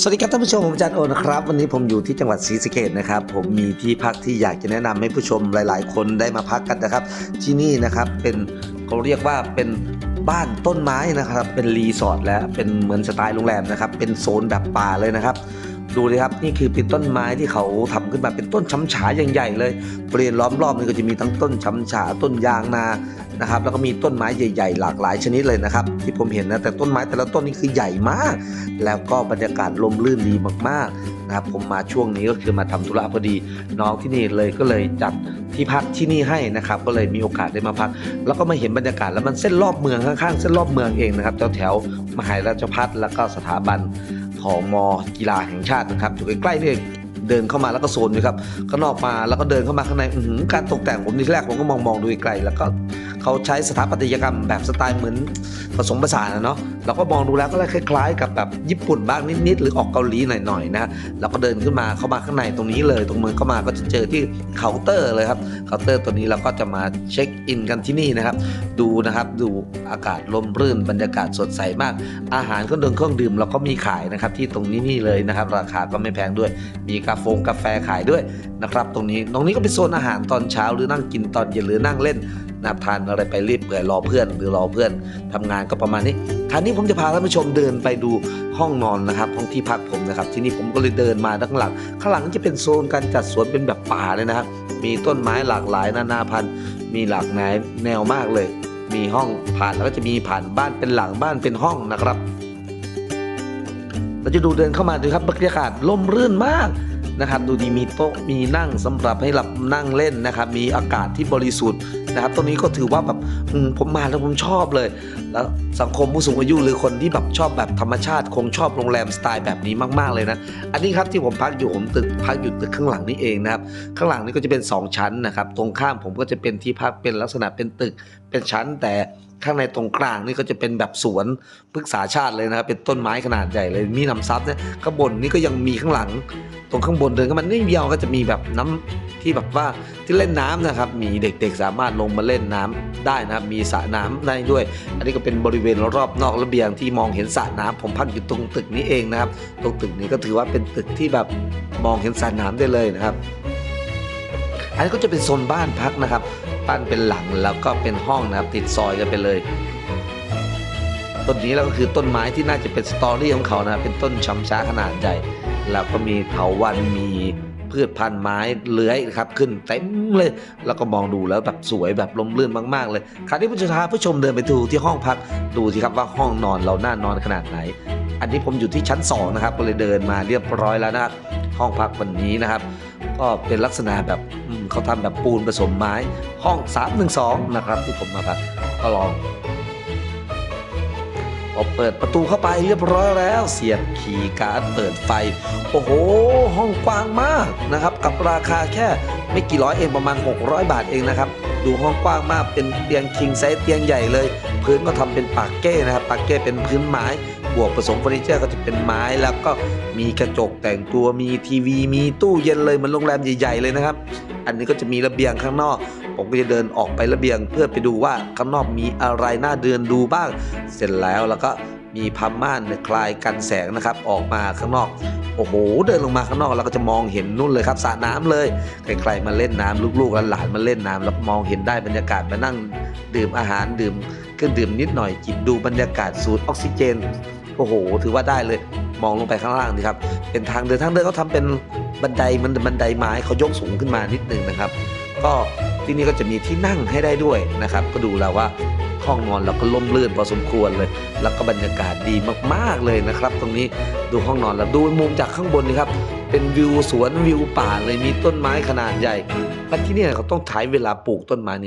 สวัสดีครับท่านผู้ชมผมอาจารย์โอนะครับ วันนี้ผมอยู่ที่จังหวัดศรีสะเกษนะครับ ผมมีที่พักที่อยากจะแนะนำให้ผู้ชมหลาย ๆ คนได้มาพักกันนะครับ ที่นี่นะครับเป็นเขาเรียกว่าเป็นบ้านต้นไม้นะครับ เป็นรีสอร์ทและเป็นเหมือนสไตล์โรงแรมนะครับ เป็นโซนแบบป่าเลยนะครับ ดูเลยครับนี่คือเป็นต้นไม้ที่เขาทำขึ้นมาเป็นต้นช้ำฉาใหญ่ๆเลยบริเวณล้อมรอบนี่ก็จะมีทั้งต้นช้ำฉาต้นยางนานะครับ แล้วก็มีต้นไม้ใหญ่ๆ หลากหลายชนิดเลยนะครับ ที่ผมเห็นนะแต่ต้นไม้แต่ละต้นนี่คือใหญ่มาก แล้วก็บรรยากาศลมลื่นดีมากๆนะครับผมมาช่วงนี้ก็คือมาทำธุระพอดี น้องที่นี่เลยก็เลยจัดที่พักที่นี่ให้นะครับ ก็เลยมีโอกาสได้มาพัก แล้วก็มาเห็นบรรยากาศแล้วมันเส้นรอบเมืองข้างๆเส้นรอบเมืองเองนะครับแถวแถวๆมหาราชพัฒแล้วก็สถาบัน ของมกีฬาแห่งชาตินะครับอยู่ใกล้ๆนี่เอง เดินเข้ามาแล้วก็โซนอยู่ครับข้างนอกมาแล้วก็เดินเข้ามาข้างในการตกแต่งผมทีแรกผมก็มองมองดูไกลแล้วก็เขาใช้สถาปัตยกรรมแบบสไตล์เหมือนผสมผสานนะเนาะเราก็มองดูแล้วก็คล้ายๆ กับแบบญี่ปุ่นบ้างนิดๆหรือออกเกาหลีหน่อยๆนะแล้วก็เดินขึ้นมาเข้ามาข้างในตรงนี้เลย ตรงมือเข้ามาก็จะเจอที่เคาน์เตอร์เลยครับเคาน์เตอร์ตัวนี้เราก็จะมาเช็คอินกันที่นี่นะครับ ดูนะครับดูอากาศลมรื่นบรรยากาศสดใสมาก อาหารเครื่องดื่มเครื่องดื่มเราก็มีขายนะครับที่ตรงนี้นี่เลยนะครับ ราคาก็ไม่แพงด้วยมีกาแฟกาแฟขายด้วยนะครับ ตรงนี้ตรงนี้ก็เป็นโซนอาหารตอนเช้าหรือนั่งกินตอนเย็นหรือนั่งเล่นนับทานอะไรไปรีบเปื่อรอเพื่อนหรือรอเพื่อนทำงานก็ประมาณนี้คราวนี้ผมจะพาท่านผู้ชมเดินไปดูห้องนอนนะครับห้องที่พักผมนะครับ ที่นี่ผมก็เลยเดินมาด้านหลังข้างหลังจะเป็นโซนการจัดสวนเป็นแบบป่าเลยนะครับ มีต้นไม้หลากหลายนานาพันธุ์มีหลากหลายแนวมากเลย มีห้องผ่านแล้วก็จะมีผ่านบ้านเป็นหลังบ้านเป็นห้องนะครับเราจะดูเดินเข้ามาดูครับบรรยากาศร่มรื่นมาก นะครับดูดีมีโต๊ะมีนั่งสำหรับให้หลับนั่งเล่นนะครับมีอากาศที่บริสุทธิ์นะครับตรงนี้ก็ถือว่าแบบผมมาแล้วผมชอบเลย แล้วสังคมผู้สูงอายุหรือคนที่แบบชอบแบบธรรมชาติ คงชอบโรงแรมสไตล์แบบนี้มากๆเลยนะ อันนี้ครับที่ผมพักอยู่ผมตึกพักอยู่ตึกข้างหลังนี่เองนะครับข้างหลังนี่ก็จะเป็น 2 ชั้นนะครับตรงข้ามผมก็จะเป็นที่พักเป็นลักษณะเป็นตึกเป็นชั้นแต่ ข้างในตรงกลางนี่ก็จะเป็นแบบสวนพฤกษาชาติเลยนะครับ เป็นต้นไม้ขนาดใหญ่เลย มีน้ำซับเนี่ยข้างบนนี่ก็ยังมีข้างหลัง ตรงข้างบนเดินเข้ามานิดเดียวก็จะมีแบบน้ำที่แบบว่าที่เล่นน้ำนะครับ มีเด็กๆสามารถลงมาเล่นน้ำได้นะครับ มีสระน้ำได้ด้วย อันนี้ก็เป็นบริเวณรอบนอกระเบียงที่มองเห็นสระน้ำผมพักอยู่ตรงตึกนี้เองนะครับ ตรงตึกนี้ก็ถือว่าเป็นตึกที่แบบมองเห็นสระน้ำได้เลยนะครับ อันนี้ก็จะเป็นโซนบ้านพักนะครับ บ้านเป็นหลังแล้วก็เป็นห้องนะครับ ติดซอยกันไปเลย ต้นนี้แล้วก็คือต้นไม้ที่น่าจะเป็นสตอรี่ของเขานะครับเป็นต้นช้ำช้าขนาดใหญ่ แล้วก็มีเถาวันมีพืชพันธุ์ไม้เลื้อยครับขึ้นเต็มเลย แล้วก็มองดูแล้วแบบสวยแบบลมลื่นมากๆ เลยคราวนี้ผมจะพาผู้ชมเดินไปดูที่ห้องพักดูสิครับว่าห้องนอนเราน่านอนขนาดไหน อันนี้ผมอยู่ที่ชั้น2นะครับก็เลยเดินมาเรียบร้อยแล้วนะครับห้องพักวันนี้นะครับ ก็เป็นลักษณะแบบเขาทำแบบปูนผสมไม้ห้อง 312 นะครับที่ผมมาพักก็ลองพอเปิดประตูเข้าไปเรียบร้อยแล้ว เสียบคีย์การ์ดเปิดไฟ โอ้โห ห้องกว้างมากนะครับ กับราคาแค่ไม่กี่ร้อยเองประมาณ 600 บาทเองนะครับ ดูห้องกว้างมากเป็นเตียงคิงไซส์เตียงใหญ่เลย พื้นก็ทำเป็นปากเก้นะครับปากเก้เป็นพื้นไม้ บวกผสมเฟอร์นิเจอร์ก็จะเป็นไม้แล้วก็มีกระจกแต่งตัวมีทีวี มีตู้เย็นเลยเหมือนโรงแรมใหญ่ ๆ เลยนะครับ อันนี้ก็จะมีระเบียงข้างนอก ผมก็จะเดินออกไประเบียง เพื่อไปดูว่าข้างนอกมีอะไรน่าเดินดูบ้าง เสร็จแล้วแล้วก็มีพัมม่านคลายกันแสงนะครับออกมาข้างนอกโอ้โหเดินลงมาข้างนอกเราก็จะมองเห็นนู่นเลยครับสระน้ำเลยใครๆมาเล่นน้ำลูกๆหลานๆมาเล่นน้ำแล้วมองเห็นได้บรรยากาศมานั่งดื่มอาหารดื่มเครื่องดื่มนิดหน่อยกินดูบรรยากาศสูดออกซิเจน โอ้โห ถือว่าได้เลย มองลงไปข้างล่างดีครับ เป็นทางเดินทางเดินเขาทำเป็นบันไดมันบันไดไม้เขายกสูงขึ้นมานิดนึงนะครับ ก็ที่นี่ก็จะมีที่นั่งให้ได้ด้วยนะครับ ก็ดูแล้วว่าห้องนอนเราก็ล่มลื่นพอสมควรเลย แล้วก็บรรยากาศดีมากๆเลยนะครับ ตรงนี้ดูห้องนอนแล้วดูมุมจากข้างบนนี่ครับเป็นวิวสวนวิวป่าเลยมีต้นไม้ขนาดใหญ่และที่นี่เขาต้องใช้เวลาปลูกต้นไม้นี่